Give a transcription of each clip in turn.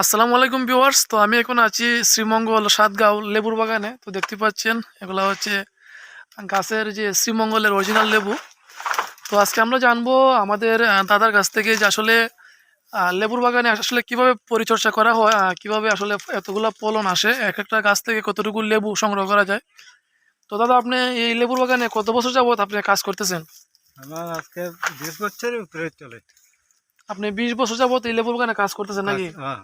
আসসালামু আলাইকুম ভিউয়ার্স। তো আমি এখন আছি শ্রীমঙ্গল সাতগাঁও লেবুর বাগানে। তো দেখতে পাচ্ছেন এগুলো হচ্ছে গাছের যে শ্রীমঙ্গলের অরিজিনাল লেবু। তো আজকে আমরা জানব আমাদের দাদার কাছ থেকে যে আসলে লেবুর বাগানে আসলে কীভাবে পরিচর্যা করা হয় কীভাবে আসলে এতগুলো ফলন আসে এক একটা গাছ থেকে কতটুকু লেবু সংগ্রহ করা যায়। তো দাদা আপনি এই লেবুর বাগানে কত বছর যাবত আপনি কাজ করতেছেন? আমার আজকে বিশ বছরের উপরে চলে। আপনি বিশ বছর যাবত এই লেবুর বাগানে কাজ করতেছেন নাকি? হ্যাঁ,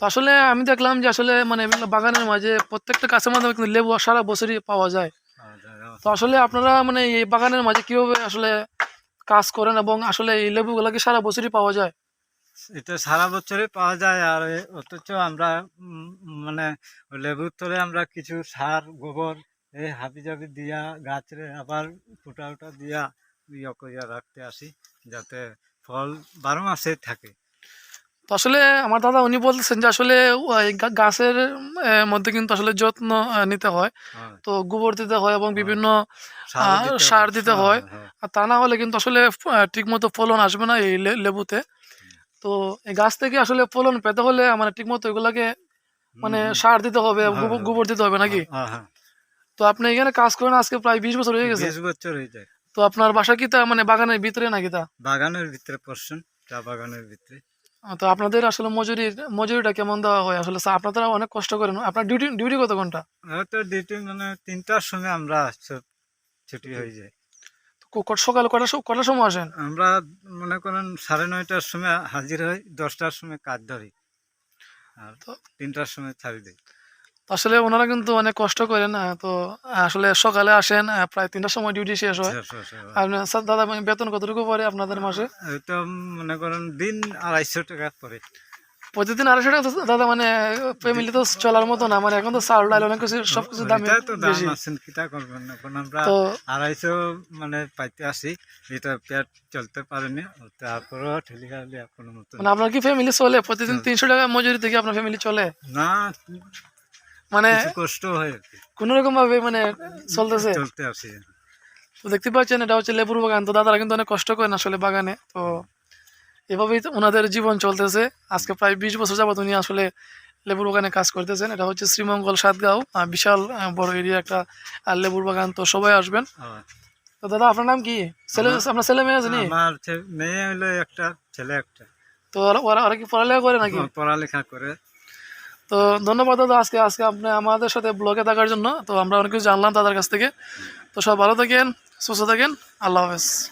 তো আসলে আমি দেখলাম যে আসলে মানে বাগানের মাঝে প্রত্যেকটা গাছের মাধ্যমে কিন্তু লেবু সারা বছরই পাওয়া যায়। তো আসলে আপনারা মানে এই বাগানের মাঝে কীভাবে আসলে কাজ করেন এবং আসলে এই লেবুগুলো কি সারা বছরই পাওয়া যায়? এটা সারা বছরই পাওয়া যায় আর অথচ আমরা মানে লেবুর তলে আমরা কিছু সার, গোবর এই হাবি জাবি দিয়া, গাছরে আবার ফুটা উটা দিয়া ইয়ে করিয়া রাখতে আসি যাতে ফল বারো মাসে থাকে। তো আসলে আমার দাদা উনি বলতেছেন যে আসলে ওই গা- গাছের আহ, মধ্যে কিন্তু আসলে যত্ন আহ, নিতে হয়। হ্যাঁ, তো গোবর দিতে হয় এবং বিভিন্ন সারও আহ, দিতে সার দিতে হ্যাঁ, হয়। হ্যাঁ, আর তা না হলে কিন্তু আসলে ঠিক মতো ফলন আসবে না এই লে- লেবুতে। তো এই গাছ থেকে আসলে ফলন পেতে হলে মানে ঠিক মতো এগুলাকে মানে হুম। সার দিতে হবে হ্যাঁ, গোবর- হ্যাঁ। গোবর দিতে হবে নাকি? হ্যাঁ, হ্যাঁ, তো আপনি এখানে কাজ করেন আজকে প্রায় বিশ বছর হয়ে গেছে। বিশ বছর হয়ে যায়। তো আপনার বাসা কি তা? মানে বাগানের ভিতরে নাকি তা? বাগানের ভিতরে পড়ছেন চা বাগানের ভিতরে। তো আপনাদের আসলে মজুরির মজুরিটা কেমন দেওয়া হয়? আসলে আপনারা অনেক কষ্ট করেন। আপনার ডিউটি ডিউটি কত ঘণ্টা? তো ডিউটি মানে তিনটার সময় আমরা ছুটি হয়ে যায়। সকাল কটা কটার সময় আসেন? আমরা মনে করেন সাড়ে নয়টার সময় হাজির হই দশটার সময় কাজ ধরি। আর তো- তিনটার সময় ছাড়ি দিই। আসলে ওনারা কিন্তু অনেক কষ্ট করেন আহ, তো আসলে সকালে আসেন প্রায় তিনটার সময় ডিউটি শেষ হয়। হয়, হয়। স্যার দাদা বেতন কতটুকু পরে আপনাদের মাসে? মনে করেন দিন আড়াইশো টাকা পরে প্রতিদিন আড়াইশো টাকা দাদা মানে ফ্যামিলি তো চলার মতো না মানে এখন তো চাল ডাল অনেক কিছু সবকিছু দাম তো বেশি। কিতা করবেন? এখন আমরা আড়াইশো মানে পাইতে আসি এটা পেট চলতে পারেনি তারপরেও ঠেলি খালি কোনো মতো মানে আপনার কি ফ্যামিলি চলে? প্রতিদিন তিনশো টাকা মজুরি থেকে আপনার ফ্যামিলি চলে? না মানে কষ্ট হয়। কোনো রকম ভাবে মানে চলতেছে? চলতে আসি। তো দেখতে পাচ্ছেন এটা হচ্ছে লেবুর বাগান। তো দাদারা কিন্তু অনেক কষ্ট করেন আসলে বাগানে। তো এভাবেই ওনাদের জীবন চলতেছে। আজকে প্রায় বিশ বছর যাবত উনি আসলে লেবুর বাগানে কাজ করতেছেন। এটা হচ্ছে শ্রীমঙ্গল সাতগাঁও বিশাল বড় এরিয়া একটা আর লেবুর বাগান। তো সবাই আসবেন। তো দাদা আপনার নাম কি? ছেলে আপনার ছেলে মেয়ে আছে আমার মেয়ে হলো একটা ছেলে একটা। তো ওরা ওরা কি পড়ালেখা করে নাকি? পড়ালেখা করে। তো ধন্যবাদ দাদা আজকে আজকে আপনি আমাদের সাথে ব্লগে থাকার জন্য। তো আমরা অনেক কিছু জানলাম তাদের কাছ থেকে। তো সব ভালো থাকেন, সুস্থ থাকেন। আল্লাহ হাফেজ।